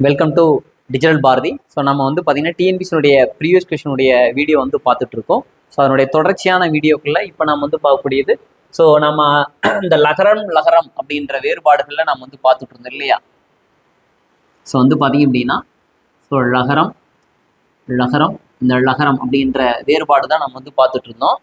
Welcome to digital Bharathi so நம்ம வந்து பார்த்தீங்கன்னா டிஎன்பிசினுடைய ப்ரீவியஸ் கொஷனுடைய வீடியோ வந்து பார்த்துட்டு இருக்கோம் ஸோ அதனுடைய தொடர்ச்சியான வீடியோக்குள்ள இப்போ நம்ம வந்து பார்க்கக்கூடியது. ஸோ நம்ம இந்த லகரம் லகரம் அப்படின்ற வேறுபாடுகளில் நம்ம வந்து பார்த்துட்டு இருந்தோம் இல்லையா? ஸோ வந்து பார்த்தீங்க அப்படின்னா ஸோ லகரம் லகரம் இந்த லகரம் அப்படின்ற வேறுபாடு தான் நம்ம வந்து பார்த்துட்டு இருந்தோம்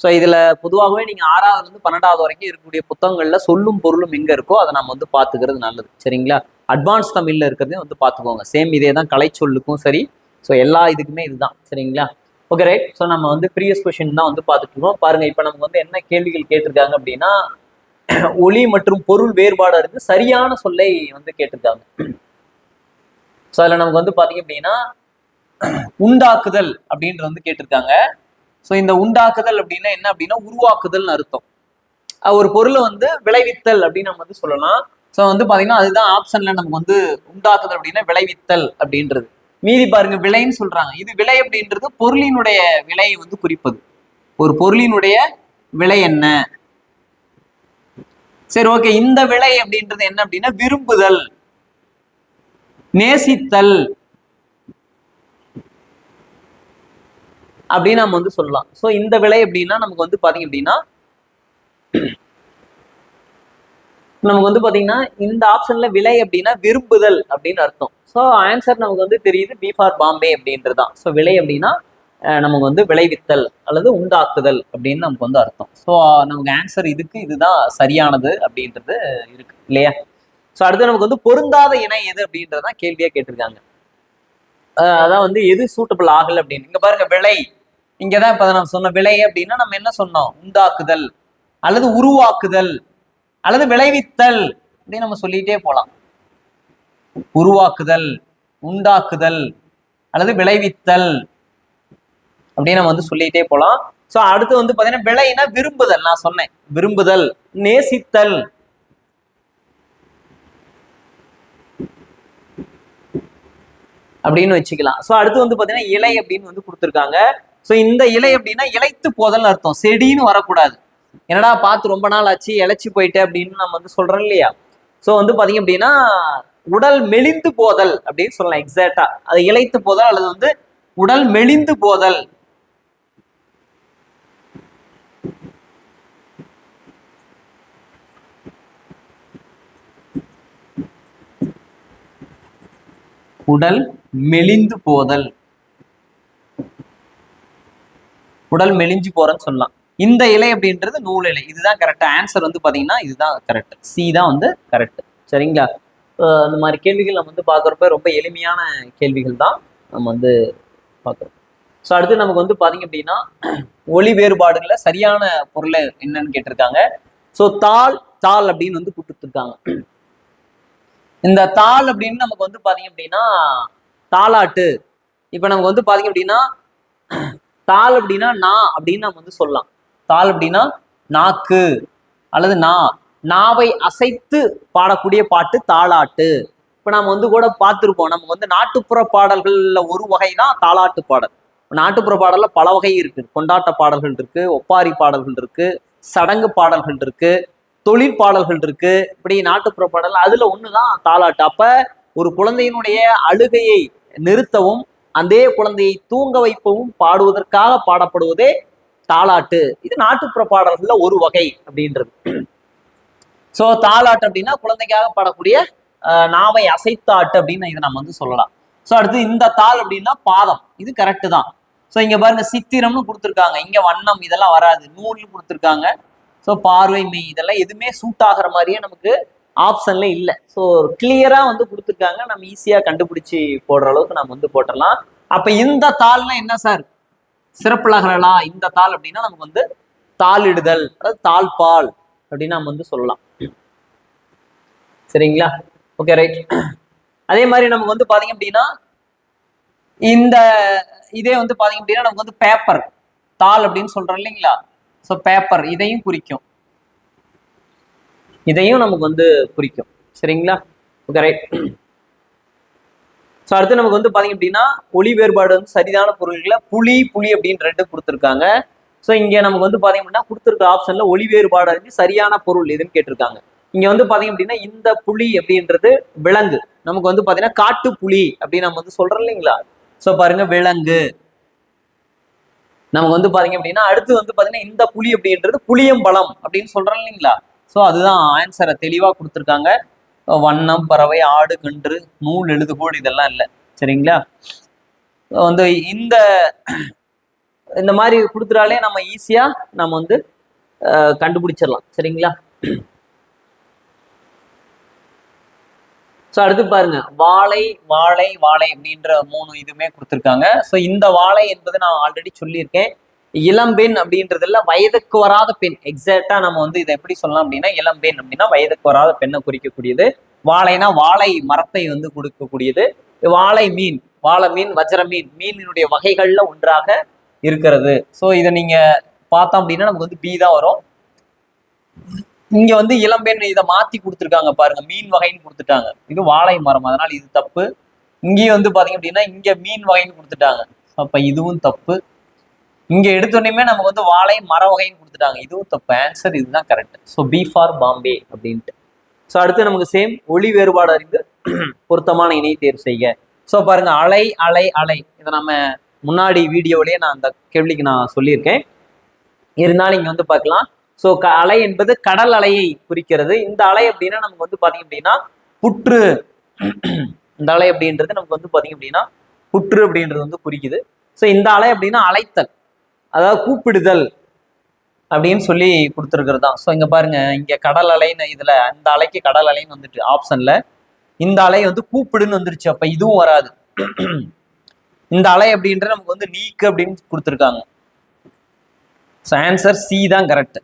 ஸோ இதில் பொதுவாகவே நீங்கள் ஆறாவதுலேருந்து பன்னெண்டாவது வரைக்கும் இருக்கக்கூடிய புத்தகங்களில் சொல்லும் பொருளும் எங்கே இருக்கோ அதை நம்ம வந்து பார்த்துக்கிறது நல்லது. சரிங்களா? அட்வான்ஸ் தமிழில் இருக்கிறதையும் வந்து பார்த்துக்கோங்க. சேம் இதே தான் கலை சொல்லுக்கும் சரி. ஸோ எல்லா இதுக்குமே இதுதான். சரிங்களா? ஓகே ரைட் ஸோ நம்ம வந்து ப்ரீவியஸ் கொஷின் தான் வந்து பார்த்துட்டு இருக்கோம். பாருங்க இப்போ நமக்கு வந்து என்ன கேள்விகள் கேட்டிருக்காங்க அப்படின்னா ஒளி மற்றும் பொருள் வேறுபாடு இருந்து சரியான சொல்லை வந்து கேட்டிருக்காங்க. ஸோ அதில் நமக்கு வந்து பார்த்தீங்க அப்படின்னா உண்டாக்குதல் அப்படின்றது வந்து கேட்டிருக்காங்க. ஸோ இந்த உண்டாக்குதல் அப்படின்னா என்ன அப்படின்னா உருவாக்குதல்னு அர்த்தம். ஒரு பொருளை வந்து விளைவித்தல் அப்படின்னு நம்ம வந்து சொல்லலாம். ஸோ வந்து பார்த்தீங்கன்னா அதுதான் ஆப்ஷன்ல நமக்கு வந்து உண்டாக்குதல் அப்படின்னா விளைவித்தல் அப்படின்றது. மீதி பாருங்க விலைன்னு சொல்றாங்க. இது விலை அப்படின்றது பொருளினுடைய விலையை வந்து குறிப்பது. ஒரு பொருளினுடைய விலை என்ன? சரி ஓகே இந்த விலை அப்படின்றது என்ன அப்படின்னா விரும்புதல். நேசித்தல். அப்படின்னு நம்ம வந்து சொல்லலாம். ஸோ இந்த விலை அப்படின்னா நமக்கு வந்து பாத்தீங்க அப்படின்னா நமக்கு வந்து பாத்தீங்கன்னா இந்த ஆப்ஷன்ல விலை அப்படின்னா விரும்புதல் அப்படின்னு அர்த்தம். ஸோ ஆன்சர் நமக்கு வந்து தெரியுது பி ஃபார் பாம்பே அப்படின்றது தான் ஸோ விலை அப்படின்னா நமக்கு வந்து விளைவித்தல் அல்லது உண்டாக்குதல் அப்படின்னு நமக்கு வந்து அர்த்தம். ஸோ நமக்கு ஆன்சர் இதுக்கு இதுதான் சரியானது அப்படின்றது இருக்கு இல்லையா? ஸோ அடுத்து நமக்கு வந்து பொருந்தாத இணை எது அப்படின்றதான் கேள்வியா கேட்டிருக்காங்க. அதான் வந்து எது சூட்டபிள் ஆகல அப்படின்னு. இங்க பாருங்க விலை. இங்கதான் இப்ப நம்ம சொன்ன விலை அப்படின்னா நம்ம என்ன சொன்னோம்? உண்டாக்குதல் அல்லது உருவாக்குதல். அல்லது விளைவித்தல் அப்படின்னு நம்ம சொல்லிட்டே போகலாம் உருவாக்குதல் உண்டாக்குதல் அல்லது விளைவித்தல் அப்படின்னு நம்ம வந்து சொல்லிட்டே போகலாம் சோ அடுத்து வந்து பாத்தீங்கன்னா விளைனா விரும்புதல். நான் சொன்னேன். விரும்புதல் நேசித்தல். அப்படின்னு வச்சுக்கலாம். ஸோ அடுத்து வந்து பாத்தீங்கன்னா இலை அப்படின்னு வந்து கொடுத்துருக்காங்க. ஸோ இந்த இலை அப்படின்னா இலைத்து போதல்னு அர்த்தம். செடின்னு வரக்கூடாது. என்னடா பார்த்து ரொம்ப நாள் ஆச்சு இழைச்சி போயிட்டு அப்படின்னு நம்ம வந்து சொல்றோம் இல்லையா? சோ வந்து பாத்தீங்க அப்படின்னா உடல் மெலிந்து போதல் அப்படின்னு சொல்லலாம் எக்ஸாக்டா அது இழைத்து போதல் அல்லது வந்து உடல் மெலிந்து போதல். உடல் மெலிந்து போதல். உடல் மெலிஞ்சு போறேன்னு சொல்லலாம். இந்த இலை அப்படின்றது நூல் இலை. இதுதான் கரெக்ட் ஆன்சர் வந்து பாத்தீங்கன்னா இதுதான் கரெக்ட் சி தான் வந்து கரெக்ட் சரிங்களா? அந்த இந்த மாதிரி கேள்விகள் நம்ம வந்து பார்க்குறப்ப ரொம்ப எளிமையான கேள்விகள் தான் நம்ம வந்து பார்க்குறோம் ஸோ அடுத்து நமக்கு வந்து பார்த்தீங்க அப்படின்னா ஒளி வேறுபாடுகளை சரியான பொருள் என்னன்னு கேட்டிருக்காங்க. ஸோ தாள் தாள் அப்படின்னு வந்து கொடுத்துருக்காங்க இந்த தாள் அப்படின்னு நமக்கு வந்து பார்த்தீங்க அப்படின்னா தாளாட்டு. இப்போ நமக்கு வந்து பார்த்தீங்க அப்படின்னா தாள் அப்படின்னா நா அப்படின்னு நம்ம வந்து சொல்லலாம். தாள் அப்படின்னா நாக்கு அல்லது நா. நாவை அசைத்து பாடக்கூடிய பாட்டு தாளாட்டு. இப்போ நம்ம வந்து கூட பார்த்துருப்போம் நம்ம வந்து நாட்டுப்புற பாடல்கள்ல ஒரு வகை தான் தாளாட்டு பாடல். நாட்டுப்புற பாடல்ல பல வகை இருக்கு. கொண்டாட்ட பாடல்கள் இருக்கு ஒப்பாரி பாடல்கள் இருக்கு சடங்கு பாடல்கள் இருக்கு தொழில் பாடல்கள் இருக்கு. இப்படி நாட்டுப்புற பாடல் அதுல ஒண்ணுதான் தாளாட்டு. அப்ப ஒரு குழந்தையினுடைய அழுகையை நிறுத்தவும் அதே குழந்தையை தூங்க வைப்பவும் பாடுவதற்காக பாடப்படுவதே தாலாட்டு இது நாட்டுப்புற பாடல்கள்ல ஒரு வகை அப்படின்றது. சோ தாலாட்டு அப்படின்னா குழந்தைக்காக பாடக்கூடிய நாவை அசைத்தாட்டு அப்படின்னு இதை நம்ம வந்து சொல்லலாம். சோ அடுத்து இந்த தாள் அப்படின்னா பாதம். இது கரெக்ட் தான். சோ இங்க பாருங்க சித்திரம்னு கொடுத்துருக்காங்க. இங்க வண்ணம் இதெல்லாம் வராது. நூல்னு கொடுத்துருக்காங்க. ஸோ பார்வை மெய் இதெல்லாம் எதுவுமே சூட் ஆகிற மாதிரியே நமக்கு ஆப்ஷன்ல இல்லை. ஸோ கிளியரா வந்து கொடுத்துருக்காங்க. நம்ம ஈஸியா கண்டுபிடிச்சு போடுற அளவுக்கு நம்ம வந்து போட்டுடலாம். அப்ப இந்த தாள்னா என்ன சார்? சிறப்புலகலா இந்த தாள் அப்படின்னா நமக்கு வந்து தாளிடுதல் அதாவது தாழ்பால் அப்படின்னு நம்ம வந்து சொல்லலாம். சரிங்களா? ஓகே ரைட் அதே மாதிரி நமக்கு வந்து பாத்தீங்க அப்படின்னா இந்த இதே வந்து பாத்தீங்க அப்படின்னா நமக்கு வந்து பேப்பர் தாள் அப்படின்னு சொல்றோம் இல்லைங்களா? ஸோ பேப்பர் இதையும் குறிக்கும். இதையும் நமக்கு வந்து குறிக்கும். சரிங்களா? ஓகே ரைட் ஸோ அடுத்து நமக்கு வந்து பாத்தீங்க அப்படின்னா ஒளி வேறுபாடு வந்து சரிதான பொருள்களை புலி புலி அப்படின்னு ரெண்டு கொடுத்துருக்காங்க. ஸோ இங்க நமக்கு வந்து பாத்தீங்க அப்படின்னா கொடுத்துருக்க ஆப்ஷன்ல ஒளி வேறுபாடு அறிஞ்சு சரியான பொருள் எதுன்னு கேட்டிருக்காங்க. இங்க வந்து பாத்தீங்க அப்படின்னா இந்த புலி அப்படின்றது விலங்கு. நமக்கு வந்து பாத்தீங்கன்னா காட்டு புலி அப்படின்னு நம்ம வந்து சொல்றோம் இல்லைங்களா? ஸோ பாருங்க விலங்கு. நமக்கு வந்து பாத்தீங்க அப்படின்னா அடுத்து வந்து பாத்தீங்கன்னா இந்த புலி அப்படின்றது புளியம்பழம் அப்படின்னு சொல்றோம் இல்லைங்களா? ஸோ அதுதான் ஆன்சரை தெளிவா கொடுத்துருக்காங்க. வண்ணம் பறவை ஆடு கன்று நூல் எழுதுகோள் இதெல்லாம் இல்லை. சரிங்களா? வந்து இந்த இந்த மாதிரி கொடுத்துட்டாலே நம்ம ஈஸியா நம்ம வந்து கண்டுபிடிச்சிடலாம். சரிங்களா? ஸோ அடுத்து பாருங்க. வாழை வாழை வாழை அப்படின்ற மூணு இதுவுமே கொடுத்துருக்காங்க. ஸோ இந்த வாழை என்பது நான் ஆல்ரெடி சொல்லியிருக்கேன். இளம்பெண் அப்படின்றதுல வயதுக்கு வராத பெண். எக்ஸாக்டா நம்ம வந்து இதை எப்படி சொல்லலாம் அப்படின்னா இளம்பெண் அப்படின்னா வயதுக்கு வராத பெண்ணை குறிக்கக்கூடியது. வாழைனா வாழை மரத்தை வந்து கொடுக்கக்கூடியது. வாழை மீன் வாழை மீன் வஜ்ர மீன் மீனினுடைய வகைகள்ல ஒன்றாக இருக்கிறது. ஸோ இதை நீங்க பார்த்தோம் அப்படின்னா நமக்கு வந்து பி தான் வரும். இங்க வந்து இளம்பெண் இதை மாத்தி கொடுத்துருக்காங்க பாருங்க. மீன் வகைன்னு கொடுத்துட்டாங்க. இது வாழை மரம். அதனால இது தப்பு. இங்கேயும் வந்து பாத்தீங்க அப்படின்னா இங்க மீன் வகைன்னு கொடுத்துட்டாங்க. அப்ப இதுவும் தப்பு. இங்க எடுத்தோடனே நமக்கு வந்து வாழையும் மர வகையும் கொடுத்துட்டாங்க. இதுவும் தப்பு. ஆன்சர் இதுதான் correct so B for Bombay அப்படின்ட்டு. ஸோ அடுத்து நமக்கு சேம் ஒளி வேறுபாடு அறிந்து பொருத்தமான இணை தேர்வு செய்ய ஸோ பாருங்க அலை அலை அலை. இதை நம்ம முன்னாடி வீடியோவிலேயே நான் அந்த கேள்விக்கு நான் சொல்லியிருக்கேன். இருந்தாலும் இங்க வந்து பார்க்கலாம். ஸோ க அலை என்பது கடல் அலையை குறிக்கிறது. இந்த அலை அப்படின்னா நமக்கு வந்து பார்த்தீங்க அப்படின்னா புற்று. இந்த அலை அப்படின்றது நமக்கு வந்து பார்த்தீங்க அப்படின்னா புற்று அப்படின்றது வந்து குறிக்குது. ஸோ இந்த அலை அப்படின்னா அலைத்தல். அதாவது கூப்பிடுதல் அப்படின்னு சொல்லி கொடுத்துருக்குறது தான். ஸோ இங்க பாருங்க இங்க கடல் அலைன்னு இதுல அந்த அலைக்கு கடல் அலைன்னு வந்துட்டு ஆப்ஷன்ல இந்த அலை வந்து கூப்பிடுன்னு வந்துருச்சு. அப்போ இதுவும் வராது. இந்த அலை அப்படின்றது நமக்கு வந்து நீக்கு அப்படின்னு கொடுத்துருக்காங்க. ஸோ ஆன்சர் சி தான் கரெக்ட்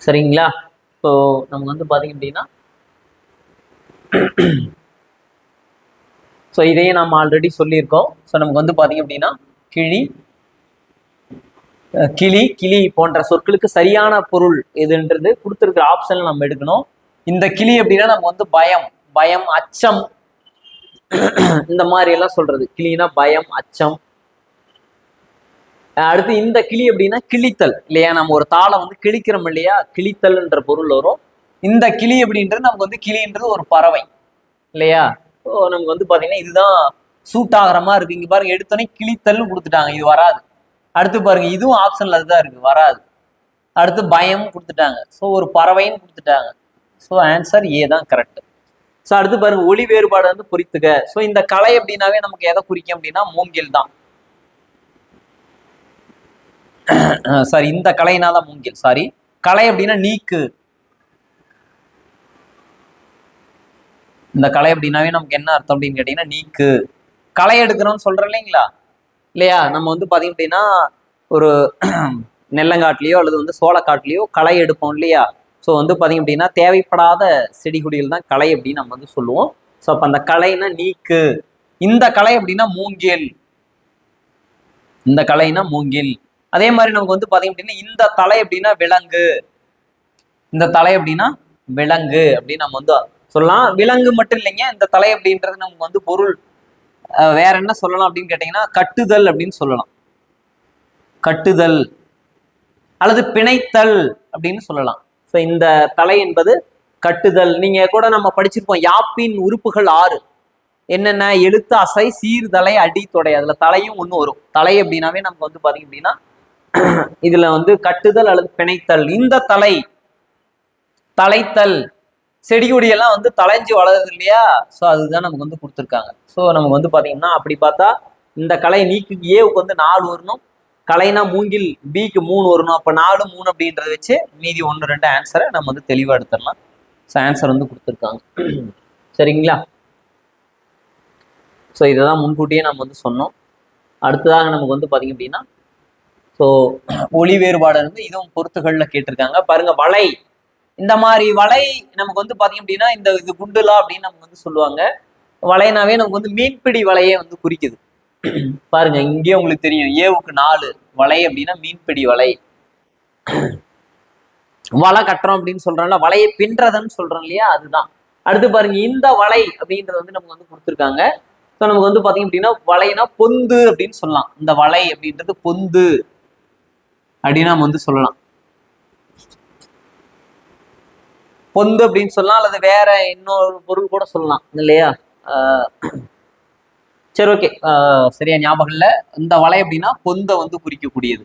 சரிங்களா? ஸோ நமக்கு வந்து பார்த்தீங்க அப்படின்னா ஸோ இதையும் நம்ம ஆல்ரெடி சொல்லியிருக்கோம். ஸோ நமக்கு வந்து பார்த்தீங்க அப்படின்னா கிழி கிளி கிளி போன்ற சொற்களுக்கு சரியான பொருள் எதுன்றது கொடுத்துருக்கிற ஆப்ஷன் நம்ம எடுக்கணும். இந்த கிளி அப்படின்னா நம்ம வந்து பயம் பயம் அச்சம். இந்த மாதிரி எல்லாம் சொல்றது. கிளினா பயம் அச்சம். அடுத்து இந்த கிளி அப்படின்னா கிழித்தல் இல்லையா? நம்ம ஒரு தாளை வந்து கிழிக்கிறோம் இல்லையா? கிழித்தல்ன்ற பொருள் வரும். இந்த கிளி அப்படின்றது நமக்கு வந்து கிளின்றது ஒரு பறவை. இல்லையா? நமக்கு வந்து பார்த்தீங்கன்னா இதுதான் சூட் ஆகிற மாதிரி இருக்கு. இங்கே பாருங்க எடுத்தோடனே கிழித்தல்னு கொடுத்துட்டாங்க. இது வராது. அடுத்து பாருங்க இதுவும் ஆப்ஷன்ல அதுதான் இருக்கு. வராது. அடுத்து பயம் கொடுத்துட்டாங்க. ஸோ ஒரு பறவைன்னு கொடுத்துட்டாங்க. ஸோ ஆன்சர் ஏ தான் கரெக்ட் ஸோ அடுத்து பாருங்க ஒளி வேறுபாடு வந்து குறித்துக்க ஸோ இந்த கலை அப்படின்னாவே நமக்கு எதை குறிக்கும் அப்படின்னா மூங்கில் தான். சாரி இந்த கலைனா தான் மூங்கில். சாரி கலை அப்படின்னா நீக்கு. இந்த கலை அப்படின்னாவே நமக்கு என்ன அர்த்தம் அப்படின்னு கேட்டீங்கன்னா நீக்கு. களை எடுக்கணும்னு சொல்கிறோம் இல்லைங்களா? இல்லையா? நம்ம வந்து பார்த்தீங்க அப்படின்னா ஒரு நெல்லங்காட்டிலையோ அல்லது வந்து சோளக்காட்டிலையோ களை எடுப்போம் இல்லையா? ஸோ வந்து பார்த்தீங்க அப்படின்னா தேவைப்படாத செடி கொடிகள் தான் களை அப்படின்னு நம்ம வந்து சொல்லுவோம். ஸோ அப்போ அந்த கலைன்னா நீக்கு. இந்த கலை அப்படின்னா மூங்கில். இந்த கலைனா மூங்கில். அதே மாதிரி நமக்கு வந்து பார்த்தீங்க அப்படின்னா இந்த தலை அப்படின்னா விலங்கு. இந்த தலை அப்படின்னா விலங்கு அப்படின்னு நம்ம வந்து சொல்லலாம். விலங்கு மட்டும் இல்லைங்க. இந்த தலை அப்படின்றது நமக்கு வந்து பொருள். வேற என்ன சொல்லலாம் அப்படின்னு கேட்டீங்கன்னா கட்டுதல் அப்படின்னு சொல்லலாம். கட்டுதல் அல்லது பிணைத்தல் அப்படின்னு சொல்லலாம். ஸோ இந்த தலை என்பது கட்டுதல். நீங்க கூட நம்ம படிச்சிருப்போம் யாப்பின் உறுப்புகள் ஆறு. என்னென்ன? எழுத்து அசை சீர்தலை அடி தொடை. அதுல தலையும் ஒன்று வரும். தலை அப்படின்னாவே நமக்கு வந்து பாத்தீங்க அப்படின்னா இதுல வந்து கட்டுதல் அல்லது பிணைத்தல். இந்த தலை தலைத்தல் செடி கொடியெல்லாம் வந்து தலைஞ்சு வளருது இல்லையா? ஸோ அதுதான் நமக்கு வந்து கொடுத்துருக்காங்க. ஸோ நமக்கு வந்து பார்த்தீங்கன்னா அப்படி பார்த்தா இந்த கலை நீக்கு ஏவுக்கு வந்து நாலு வரணும். கலைனா மூங்கில் பிக்கு மூணு வரணும். அப்போ நாலு மூணு அப்படின்றத வச்சு மீதி ஒன்று ரெண்டு ஆன்சரை நம்ம வந்து தெளிவாக எடுத்துடலாம். ஸோ ஆன்சர் வந்து கொடுத்துருக்காங்க. சரிங்களா? ஸோ இதை தான் முன்கூட்டியே நம்ம வந்து சொன்னோம். அடுத்ததாக நமக்கு வந்து பார்த்தீங்க அப்படின்னா ஸோ ஒளி வேறுபாடு இருந்து இதுவும் பொருத்துகளில் கேட்டிருக்காங்க. பாருங்க வலை. இந்த மாதிரி வலை நமக்கு வந்து பார்த்தீங்க அப்படின்னா இந்த இது குண்டுலா அப்படின்னு நமக்கு வந்து சொல்லுவாங்க. வலைனாவே நமக்கு வந்து மீன்பிடி வலையே வந்து குறிக்குது. பாருங்க இங்கேயே உங்களுக்கு தெரியும். ஏவுக்கு நாலு வலை அப்படின்னா மீன்பிடி வலை. வலை கட்டுறோம் அப்படின்னு சொல்றோம்ல வலையை பின்றதுன்னு சொல்றோம் இல்லையா? அதுதான். அடுத்து பாருங்க இந்த வலை அப்படின்றது வந்து நமக்கு வந்து கொடுத்துருக்காங்க. ஸோ நமக்கு வந்து பாத்தீங்க அப்படின்னா வலைனா பொந்து அப்படின்னு சொல்லலாம். இந்த வலை அப்படின்றது பொந்து அப்படின்னு நம்ம வந்து சொல்லலாம். பொந்து அப்படின்னு சொல்லலாம் அல்லது வேற இன்னொரு பொருள் கூட சொல்லலாம் இல்லையா? ஆஹ் சரி ஓகே சரியா ஞாபகம் இல்லை. இந்த வலை அப்படின்னா பொந்தை வந்து குறிக்கக்கூடியது.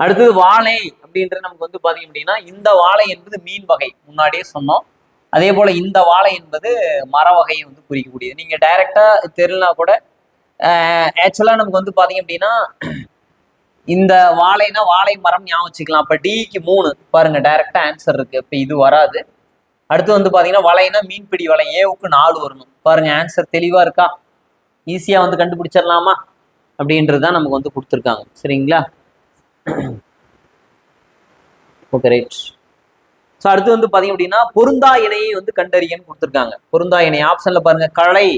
அடுத்தது வாழை அப்படின்றது நமக்கு வந்து பாத்தீங்க அப்படின்னா இந்த வாழை என்பது மீன் வகை. முன்னாடியே சொன்னோம். அதே போல இந்த வாழை என்பது மர வகையை வந்து குறிக்கக்கூடியது. நீங்க டைரக்டா தெரியலனா கூட ஆக்சுவலா நமக்கு வந்து பாத்தீங்க அப்படின்னா இந்த வாழைனா வாழை மரம் ஞாபகம் வச்சுக்கலாம். அப்ப டிக்கு மூணு. பாருங்க டைரக்டா ஆன்சர் இருக்கு. இப்ப இது வராது. அடுத்து வந்து பாத்தீங்கன்னா வலைனா மீன்பிடி வலை. ஏவுக்கு நாலு வரணும். பாருங்க ஆன்சர் தெளிவா இருக்கா? ஈஸியா வந்து கண்டுபிடிச்சிடலாமா? அப்படின்றது தான் நமக்கு வந்து கொடுத்துருக்காங்க. சரிங்களா? ஓகே ரைட் ஸோ அடுத்து வந்து பார்த்தீங்க அப்படின்னா பொருந்தா இணையை வந்து கண்டறியன்னு கொடுத்துருக்காங்க. பொருந்தா இணை. ஆப்ஷனில் பாருங்க களை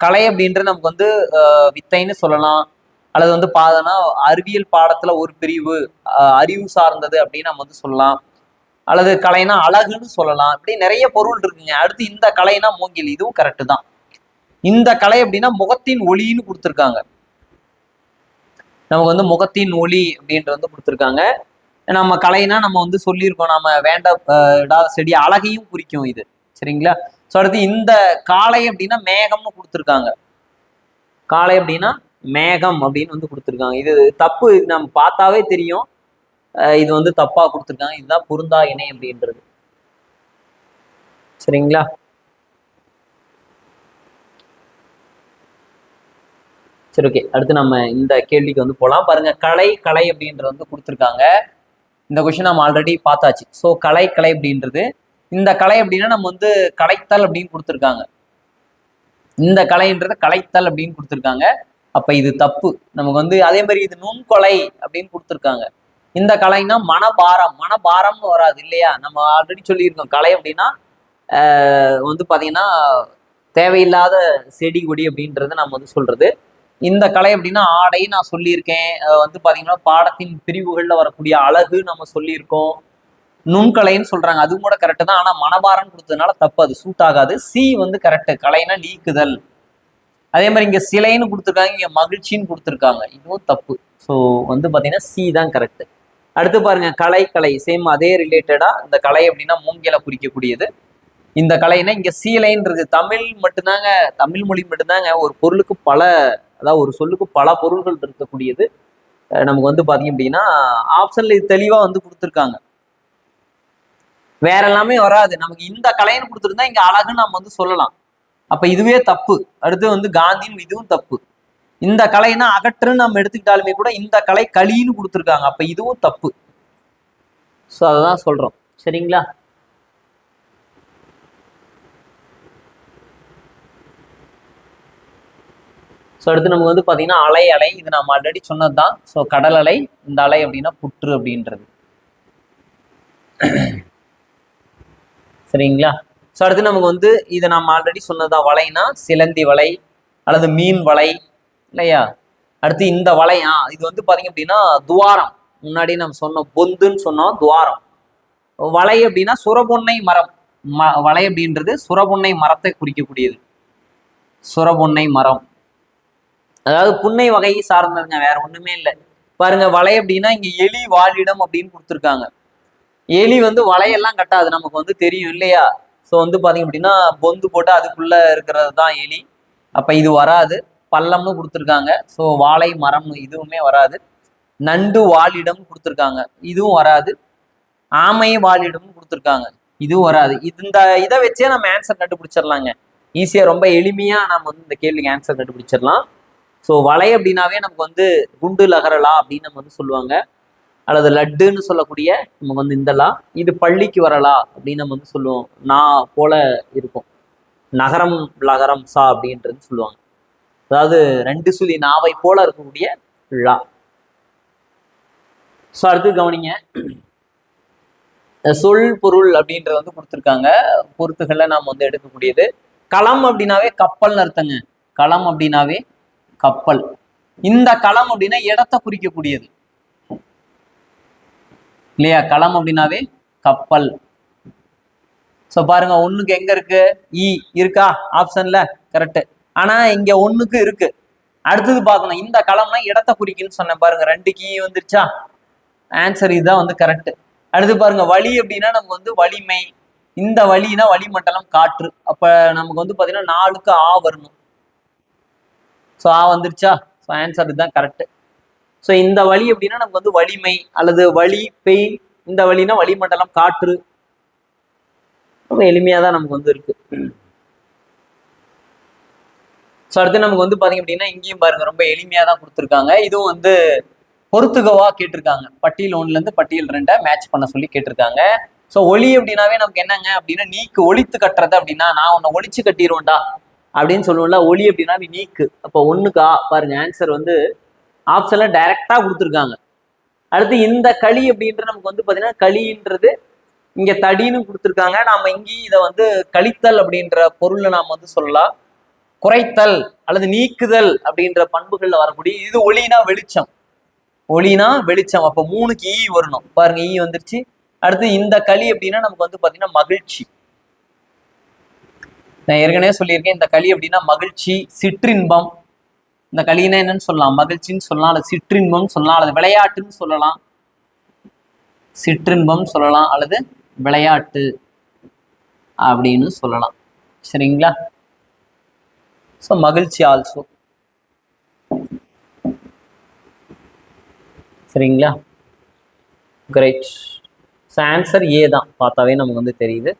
கலை அப்படின்றது நமக்கு வந்து வித்தைன்னு சொல்லலாம். அல்லது வந்து பாதனா அறிவியல் பாடத்துல ஒரு பிரிவு அஹ், அறிவு சார்ந்தது அப்படின்னு நம்ம வந்து சொல்லலாம். அல்லது கலைனா அழகுன்னு சொல்லலாம். இப்படி நிறைய பொருள் இருக்குங்க. அடுத்து இந்த கலைனா மூங்கில். இதுவும் கரெக்டு தான். இந்த கலை அப்படின்னா முகத்தின் ஒளின்னு கொடுத்துருக்காங்க. நமக்கு வந்து முகத்தின் ஒளி அப்படின்ட்டு வந்து கொடுத்துருக்காங்க. நம்ம கலைனா நம்ம வந்து சொல்லியிருக்கோம். நம்ம வேண்ட இடாத செடி அழகையும் குறிக்கும் இது. சரிங்களா? ஸோ அடுத்து இந்த காளை அப்படின்னா மேகம்னு கொடுத்துருக்காங்க. காளை அப்படின்னா மேகம் அப்படின்னு வந்து கொடுத்துருக்காங்க. இது தப்பு இது நம்ம பார்த்தாவே தெரியும். இது வந்து தப்பா கொடுத்துருக்காங்க. இதுதான் பொருந்தா இணை அப்படின்றது. சரிங்களா? சரி ஓகே அடுத்து நம்ம இந்த கேள்விக்கு வந்து போகலாம் பாருங்க கலை கலை அப்படின்றது வந்து கொடுத்துருக்காங்க. இந்த கொஷின் நம்ம ஆல்ரெடி பார்த்தாச்சு. ஸோ கலை கலை அப்படின்றது இந்த கலை அப்படின்னா நம்ம வந்து கலைத்தல் அப்படின்னு கொடுத்துருக்காங்க. இந்த கலைன்றது கலைத்தல் அப்படின்னு கொடுத்துருக்காங்க. அப்ப இது தப்பு. நமக்கு வந்து அதே மாதிரி இது நுண்கொலை அப்படின்னு கொடுத்துருக்காங்க. இந்த கலைனா மனபாரம். மனபாரம்னு வராது இல்லையா? நம்ம ஆல்ரெடி சொல்லியிருக்கோம். கலை அப்படின்னா வந்து பார்த்தீங்கன்னா தேவையில்லாத செடி கொடி அப்படின்றது நம்ம வந்து சொல்றது. இந்த கலை அப்படின்னா ஆடை நான் சொல்லியிருக்கேன். வந்து பார்த்தீங்கன்னா பாடத்தின் பிரிவுகளில் வரக்கூடிய அழகு நம்ம சொல்லியிருக்கோம். நுண்கலைன்னு சொல்றாங்க. அதுவும் கூட கரெக்டு தான். ஆனால் மனபாரம் கொடுத்ததுனால தப்பு. அது சூட் ஆகாது. சி வந்து கரெக்டு கலைனா நீக்குதல். அதே மாதிரி இங்க சிலைன்னு கொடுத்துருக்காங்க இங்க மகிழ்ச்சின்னு கொடுத்துருக்காங்க. இதுவும் தப்பு. ஸோ வந்து பாத்தீங்கன்னா சி தான் கரெக்ட் அடுத்து பாருங்க கலை கலை. சேம் அதே ரிலேட்டடா இந்த கலை அப்படின்னா மூங்கில குறிக்கக்கூடியது. இந்த கலைனா இங்க சீலைன்றது தமிழ் மட்டும்தாங்க தமிழ் மொழி மட்டும்தாங்க ஒரு பொருளுக்கு பல அதாவது ஒரு சொல்லுக்கு பல பொருள்கள் இருக்கக்கூடியது. நமக்கு வந்து பாத்தீங்க அப்படின்னா ஆப்ஷன்ல இது தெளிவா வந்து கொடுத்துருக்காங்க. வேற எல்லாமே வராது. நமக்கு இந்த கலைன்னு கொடுத்துருந்தா இங்க அழகுன்னு நம்ம வந்து சொல்லலாம். அப்ப இதுவே தப்பு. அடுத்து வந்து காந்தியும் இதுவும் தப்பு. இந்த கலைனா அகற்றுன்னு நம்ம எடுத்துக்கிட்டாலுமே கூட இந்த கலை களின்னு கொடுத்துருக்காங்க. அப்ப இதுவும் தப்பு. ஸோ அததான் சொல்றோம். சரிங்களா? ஸோ அடுத்து நமக்கு வந்து பார்த்தீங்கன்னா அலை அலை. இது நம்ம ஆல்ரெடி சொன்னது தான் ஸோ கடல் அலை இந்த அலை அப்படின்னா புற்று அப்படின்றது. சரிங்களா? ஸோ அடுத்து நமக்கு வந்து இதை நம்ம ஆல்ரெடி சொன்னதா வலைனா சிலந்தி வலை அல்லது மீன் வலை இல்லையா? அடுத்து இந்த வலையா இது வந்து பார்த்தீங்க அப்படின்னா துவாரம். முன்னாடி நம்ம சொன்னோம் பொந்துன்னு சொன்னோம் துவாரம். வலை அப்படின்னா சுரபொன்னை மரம். ம வலை அப்படின்றது சுரபொன்னை மரத்தை குறிக்கக்கூடியது. சுரபொன்னை மரம். அதாவது புன்னை வகையை சார்ந்ததுங்க வேற ஒண்ணுமே இல்லை. பாருங்க வலை அப்படின்னா இங்க எலி வாழிடம் அப்படின்னு கொடுத்துருக்காங்க. எலி வந்து வலையெல்லாம் கட்டாது நமக்கு வந்து தெரியும் இல்லையா? ஸோ வந்து பார்த்தீங்க அப்படின்னா பொந்து போட்டு அதுக்குள்ளே இருக்கிறது தான் எலி. அப்போ இது வராது. பள்ளம்னு கொடுத்துருக்காங்க. ஸோ வாழை மரம் இதுவுமே வராது. நண்டு வாழிடம் கொடுத்துருக்காங்க. இதுவும் வராது. ஆமை வாழிடம்னு கொடுத்துருக்காங்க. இதுவும் வராது. இந்த இதை வச்சே நம்ம ஆன்சர் கண்டுபிடிச்சிடலாங்க. ஈஸியாக ரொம்ப எளிமையாக நம்ம வந்து இந்த கேள்விக்கு ஆன்சர் கண்டுபிடிச்சிடலாம். ஸோ வலை அப்படின்னாவே நமக்கு வந்து குண்டு லகரலா அப்படின்னு நம்ம வந்து சொல்லுவாங்க. அல்லது லட்டுன்னு சொல்லக்கூடிய நமக்கு வந்து இந்த லா இது பள்ளிக்கு வரலா அப்படின்னு நம்ம வந்து சொல்லுவோம். நான் போல இருக்கும். நகரம் லகரம் சா அப்படின்றது சொல்லுவாங்க. அதாவது ரெண்டு சுழி நாவை போல இருக்கக்கூடிய லா. ஸோ அடுத்து கவனிங்க. சொல் பொருள் அப்படின்றது வந்து கொடுத்துருக்காங்க. பொருத்துகளை நாம் வந்து எடுக்கக்கூடியது. களம் அப்படின்னாவே கப்பல்னு அர்த்தங்க. களம் அப்படின்னாவே கப்பல். இந்த களம் அப்படின்னா இடத்தை குறிக்கக்கூடியது. இல்லையா? களம் அப்படின்னாவே கப்பல். ஸோ பாருங்க ஒன்றுக்கு எங்க இருக்கு? இ இருக்கா? ஆப்ஷன்ல கரெக்ட் ஆனா இங்க ஒன்றுக்கு இருக்கு. அடுத்தது பார்க்கணும். இந்த களம்னா இடத்தை குறிக்குன்னு சொன்னேன். பாருங்க ரெண்டு கீ வந்துருச்சா? ஆன்சர் இதுதான் வந்து கரெக்ட் அடுத்து பாருங்க வழி அப்படின்னா நமக்கு வந்து வலிமை. இந்த வழினா வளிமண்டலம் காற்று. அப்ப நமக்கு வந்து பாத்தீங்கன்னா நாலுக்கு ஆ வரணும். ஸோ ஆ வந்துருச்சா? ஸோ ஆன்சர் இதுதான் கரெக்ட் ஸோ இந்த வழி அப்படின்னா நமக்கு வந்து வலிமை அல்லது வலி பெய் இந்த வழினா வளிமண்டலம் காற்று. ரொம்ப எளிமையாக தான் நமக்கு வந்து இருக்கு. ஸோ அடுத்து நமக்கு வந்து பாத்தீங்க அப்படின்னா இங்கேயும் பாருங்க ரொம்ப எளிமையாக தான் கொடுத்துருக்காங்க. இதுவும் வந்து பொறுத்துகவா கேட்டிருக்காங்க. பட்டியல் ஒண்ணுல இருந்து பட்டியல் ரெண்டை மேட்ச் பண்ண சொல்லி கேட்டிருக்காங்க. ஸோ ஒளி அப்படின்னாவே நமக்கு என்னங்க அப்படின்னா நீக்கு ஒழித்து கட்டுறது அப்படின்னா நான் உன்னை ஒழிச்சு கட்டிடுவோண்டா அப்படின்னு சொல்லுவோம்ல ஒளி அப்படின்னா நீக்கு. அப்போ ஒன்றுக்கா பாருங்க ஆன்சர் வந்து ஆப்ஷன்ல டைரக்டா கொடுத்துருக்காங்க. அடுத்து இந்த களி அப்படின்றது நமக்கு வந்து பாத்தீங்கன்னா களின்றது இங்க தடின்னு கொடுத்துருக்காங்க. நாம இங்கேயும் இதை வந்து கழித்தல் அப்படின்ற பொருள்ல நாம வந்து சொல்லலாம். குறைத்தல் அல்லது நீக்குதல் அப்படின்ற பண்புகள்ல வரக்கூடிய இது ஒளினா வெளிச்சம். ஒளினா வெளிச்சம். அப்போ மூணுக்கு ஈ வரணும். பாருங்க ஈ வந்துருச்சு. அடுத்து இந்த களி அப்படின்னா நமக்கு வந்து பாத்தீங்கன்னா மகிழ்ச்சி. நான் ஏற்கனவே சொல்லியிருக்கேன் இந்த களி அப்படின்னா மகிழ்ச்சி சிற்றின்பம் இந்த களினா என்னன்னு சொல்லலாம். மகிழ்ச்சின்னு சொல்லலாம் அல்லது சிற்றின்பம் சொல்லலாம் அல்லது விளையாட்டுன்னு சொல்லலாம். சிற்றின்பம் சொல்லலாம் அல்லது விளையாட்டு அப்படின்னு சொல்லலாம். சரிங்களா? ஸோ மகிழ்ச்சி ஆல்சோ சரிங்களா? கிரேட் ஸோ ஆன்சர் ஏ தான். பார்த்தாவே நமக்கு வந்து தெரியுது.